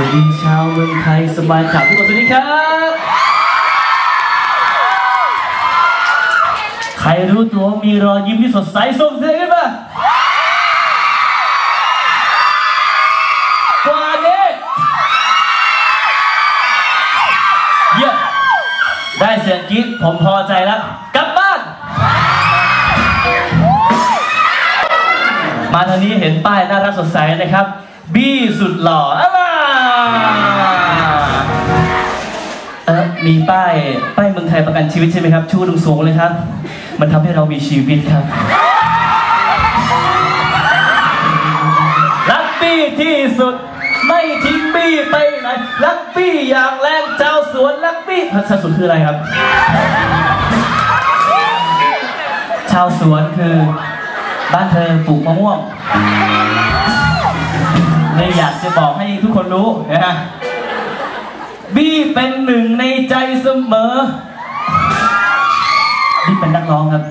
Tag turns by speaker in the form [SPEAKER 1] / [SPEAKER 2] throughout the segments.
[SPEAKER 1] วัสดีชาวเมืองไทยสบายขับทุกคนสวัสดีครับ ใครรู้ตัวมีรอยยิ้มที่สดใสส่งเสียงขึ้นมากว่านี้เยี่ยมได้เสียงกรี๊ดผมพอใจแล้ว กลับบ้าน มาทางนี้เห็นป้ายน่ารักสดใสนะครับ บี้สุดหล่อ เออมีป้ายป้ายเมืองไทยประกันชีวิตใช่ไหมครับ ชูลงสูงเลยครับ มันทำให้เรามีชีวิตครับ รักปี้ที่สุด ไม่ทิ้งบี้ไปไหน รักปี้อย่างแรงเจ้าสวนรักปี้ภาษาสวนคืออะไรครับ ชาวสวนคือ บ้านเธอปลูกมะม่วง เลยอยากจะบอกให้ทุกคนรู้นะบี้เป็นหนึ่งในใจเสมอบี้เป็นนักร้องครับ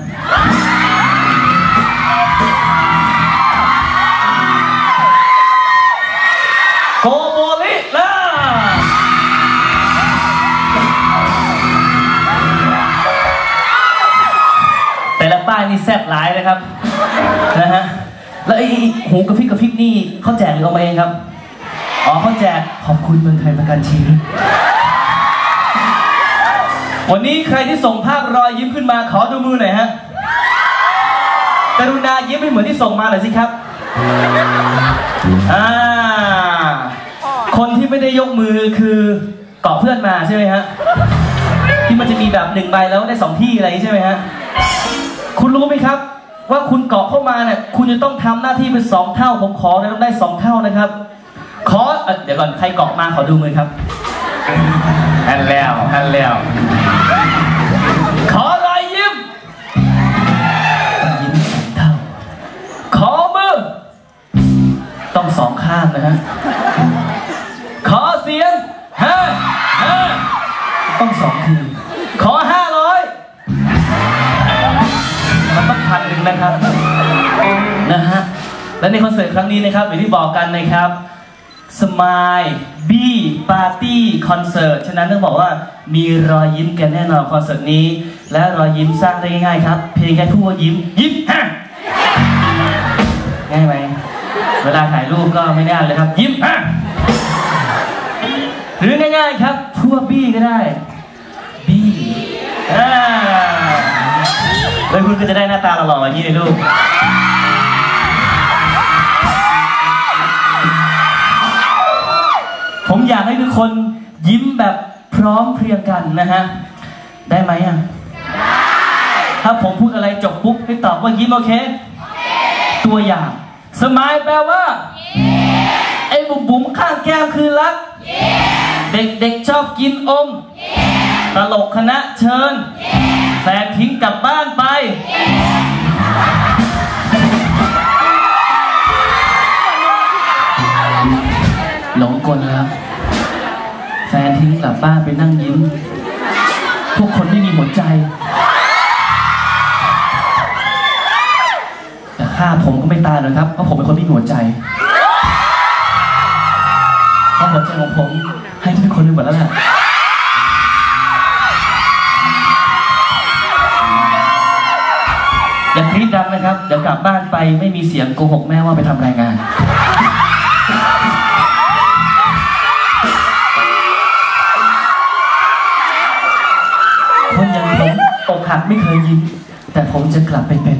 [SPEAKER 1] โกโบลิล่าแต่ละป้ายนี่แซ่บหลายนะครับนะฮะ แล้วไอ้หูกระพริบกระพริบนี่เขาแจกหรือเอามาเองครับ อ๋อเขาแจกขอบคุณเมืองไทยประกันชีวิตวันนี้ใครที่ส่งภาพรอยยิ้มขึ้นมาขอดูมือหน่อยฮะกรุณายิ้มให้เหมือนที่ส่งมาหน่อยสิครับ อ่า คนที่ไม่ได้ยกมือคือเกาะเพื่อนมาใช่ไหมฮะ ที่มันจะมีแบบหนึ่งใบแล้วได้สองที่อะไรใช่ไหมฮะ คุณรู้ไหมครับ ว่าคุณเกาะเข้ามาเนี่ยคุณจะต้องทำหน้าที่เป็นสองเท่าผมขอเลยต้องได้สองเท่านะครับ ขอเอ่อเดี๋ยวก่อนใครเกาะมาขอดูมือครับฮันแล้วฮันแล้วขอรอยยิ้มยิ้มสองเท่า ขอมือ ต้องสองข้างนะฮะขอเสียงห้าห้าต้องสองที และในคอนเสิร์ตครั้งนี้นะครับอย่างที่บอกกันนะครับ Smile B Party Concert ฉะนั้นต้องบอกว่ามีรอยยิ้มกันแน่นอนคอนเสิร์ตนี้ และรอยยิ้มสร้างได้ง่ายๆครับ เพียงแค่พูดว่ายิ้มยิ้มฮะง่ายไหมเวลาถ่ายรูปก็ไม่ยากเลยครับ ยิ้มฮะหรือง่ายๆครับพูดว่าบี้ก็ได้บี้อ่าแล้วคุณก็จะได้หน้าตาหล่อๆอย่างนี้เลยลู อยากให้ทุกคนยิ้มแบบพร้อมเพรียงกันนะฮะ ได้ไหมอะ ถ้าผมพูดอะไรจบปุ๊บให้ตอบว่ายิ้มโอเค ตัวอย่าง สมายแปลว่า ไอ้บุ๋มบุ๋มข้างแก้มคือรัก เด็กๆชอบกินอม ตลกคณะเชิญ แฟนทิ้งกลับบ้านไปหลงกลแล้วแฟน ทิ้งกลับบ้านไปนั่งยิ้ม พวกคนไม่มีหัวใจ แต่ฆ่าผมก็ไม่ตายหรอกครับ เพราะผมเป็นคนไม่มีหัวใจเพราะหัวใจของผมให้ทุกคนไปหมดแล้วแหละอย่ากรี๊ดดังนะครับ เดี๋ยวกลับบ้านไปไม่มีเสียงโกหกแม่ว่าไปทำรายงาน ไม่เคยยิ้ม แต่ผมจะกลับไปเป็น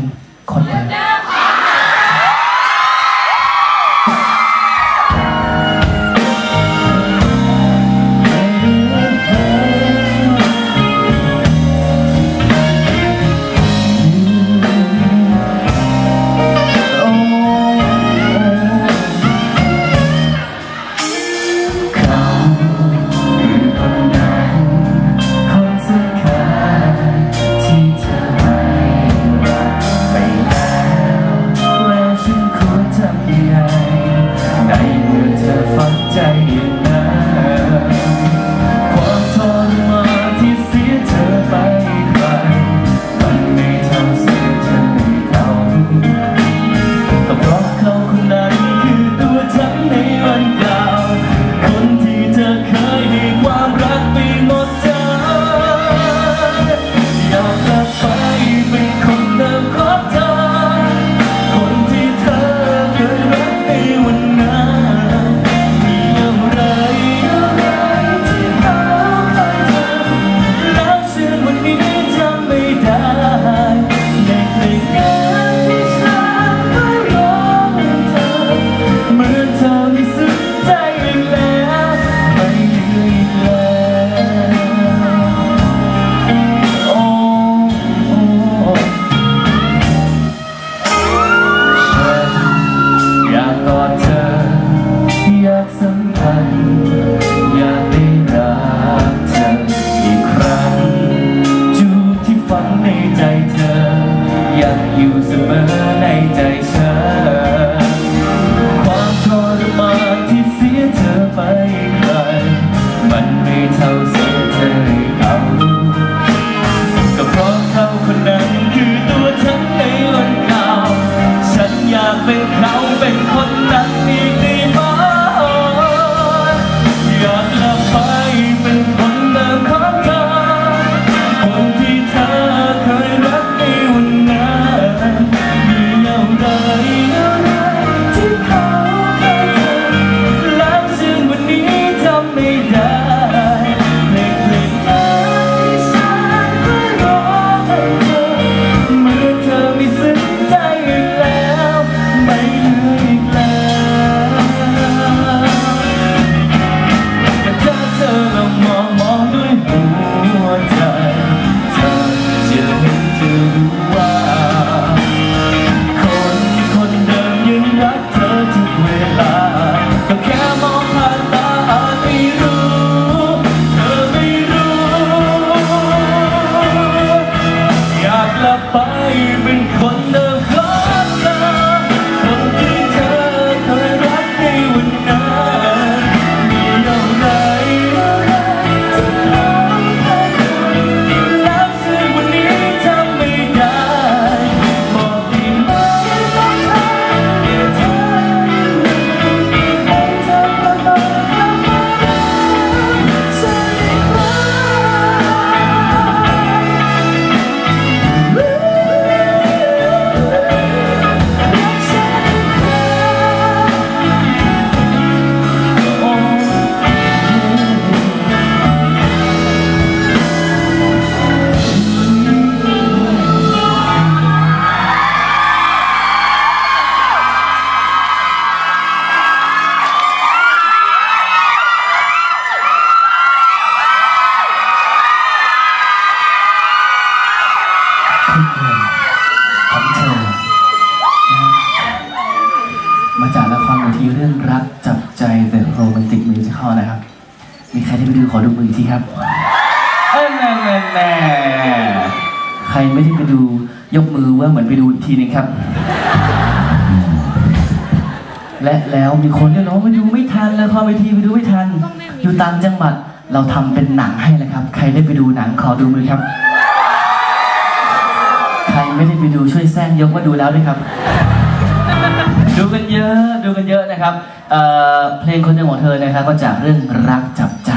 [SPEAKER 1] คุณเพลงของเธอนะมาจากละครเวทีเรื่องรักจับใจ The Romantic Musical นะครับ มีใครได้ไปดูขอดูมืออกทีครับเอ้ยแน่แน่แน่ใครไม่ได้ไปดูยกมือว่าเหมือนไปดูอีกทีหนึงครับ และแล้วมีคนเรียกร้องไปดูไม่ทันละครเวทีไปดูไม่ทัน อยู่ต่างจังหวัดเราทำเป็นหนังให้นะครับ ใครได้ไปดูหนังขอดูมือครับ ไม่ได้ไปดูช่วยแซงยกว่าดูแล้วด้วยครับ ดูกันเยอะดูกันเยอะนะครับเเพลงคนเดียวของเธอนะครับก็จากเรื่องรักจับใจ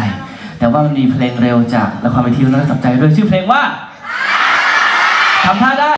[SPEAKER 1] แต่ว่ามันมีเพลงเร็วจากละครเวทีรักจับใจด้วยชื่อเพลงว่าทำท่าได้